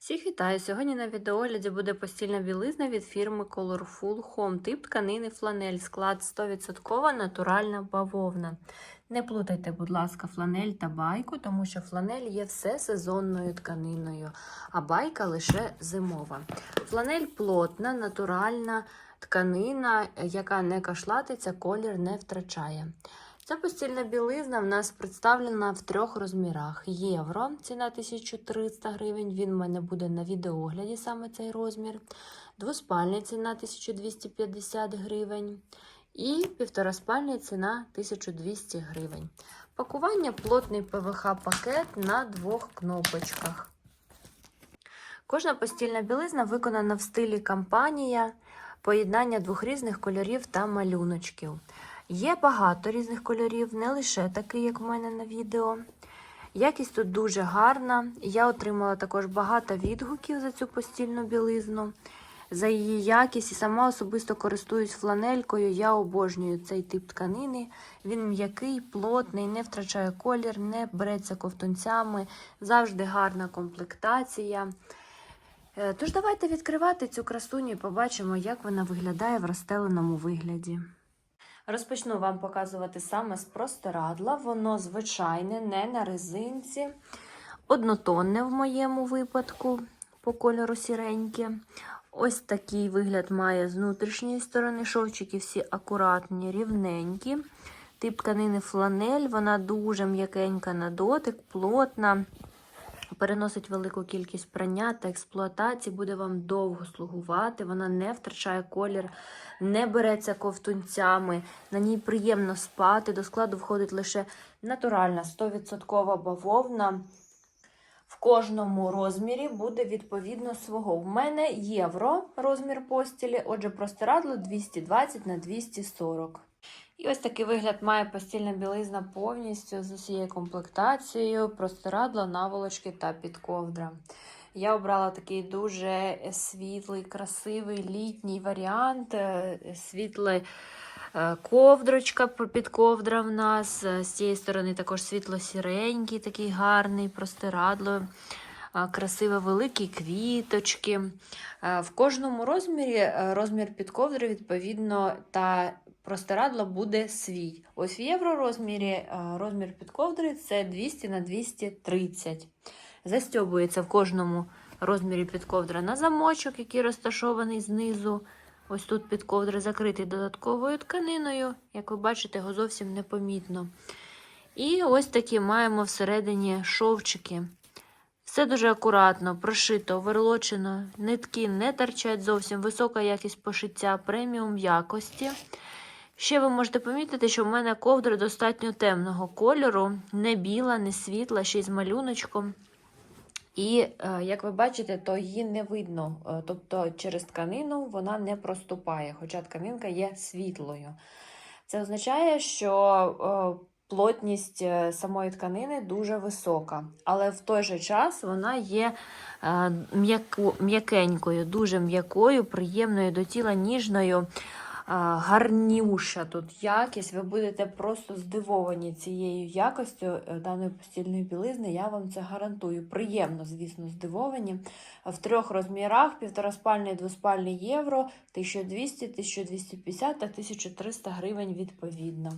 Всіх вітаю! Сьогодні на відеогляді буде постільна білизна від фірми Colorful Home. Тип тканини фланель, склад 100% натуральна бавовна. Не плутайте, будь ласка, фланель та байку, тому що фланель є все сезонною тканиною, а байка лише зимова. Фланель плотна, натуральна тканина, яка не кашлатиться, колір не втрачає. Ця постільна білизна в нас представлена в трьох розмірах. Євро, ціна 1300 гривень, він в мене буде на відеогляді саме цей розмір. Двоспальня ціна 1250 гривень. І півтораспальня ціна 1200 гривень. Пакування плотний ПВХ-пакет на двох кнопочках. Кожна постільна білизна виконана в стилі кампанія, поєднання двох різних кольорів та малюночків. Є багато різних кольорів, не лише такий, як в мене на відео. Якість тут дуже гарна. Я отримала також багато відгуків за цю постільну білизну, за її якість і сама особисто користуюсь фланелькою. Я обожнюю цей тип тканини. Він м'який, плотний, не втрачає колір, не береться ковтунцями, завжди гарна комплектація. Е, Тож давайте відкривати цю красуню і побачимо, як вона виглядає в розстеленому вигляді. Розпочну вам показувати саме з простирадла. Воно звичайне, не на резинці, однотонне в моєму випадку, по кольору сіреньке. Ось такий вигляд має з внутрішньої сторони. Шовчики всі акуратні, рівненькі. Тип тканини фланель, вона дуже м'якенька на дотик, плотна. Переносить велику кількість прання та експлуатації, буде вам довго слугувати, вона не втрачає колір, не береться ковтунцями, на ній приємно спати. До складу входить лише натуральна 100% бавовна. В кожному розмірі буде відповідно свого. В мене євро розмір постілі, отже, простирадло 220 на 240. І ось такий вигляд має постільна білизна повністю з усією комплектацією, простирадло, наволочки та підковдра. Я обрала такий дуже світлий, красивий літній варіант. е, Світлий е, ковдрочка, підковдра в нас. З цієї сторони також світло-сіренький, такий гарний простирадло. е, Красиві великі квіточки. Е, В кожному розмірі е, розмір підковдри, відповідно, та простирадла буде свій. Ось в євро розмірі е, розмір підковдри це 200 на 230. Застьобується в кожному розмірі підковдра на замочок, який розташований знизу. Ось тут підковдра закритий додатковою тканиною. Як ви бачите, його зовсім непомітно. І ось такі маємо всередині шовчики. Все дуже акуратно, прошито, оверлочено, нитки не торчать зовсім, висока якість пошиття, преміум якості. Ще ви можете помітити, що в мене ковдра достатньо темного кольору, не біла, не світла, ще й з малюночком. І, е, як ви бачите, то її не видно. Е, Тобто через тканину вона не проступає, хоча тканинка є світлою. Це означає, що е, плотність самої тканини дуже висока, але в той же час вона є м'якенькою, дуже м'якою, приємною до тіла, ніжною. Гарнюша тут якість. Ви будете просто здивовані цією якостю е, даної постільної білизни. Я вам це гарантую. Приємно, звісно, здивовані. В трьох розмірах: півтораспальний, двоспальний євро, 1200, 1250 та 1300 гривень відповідно.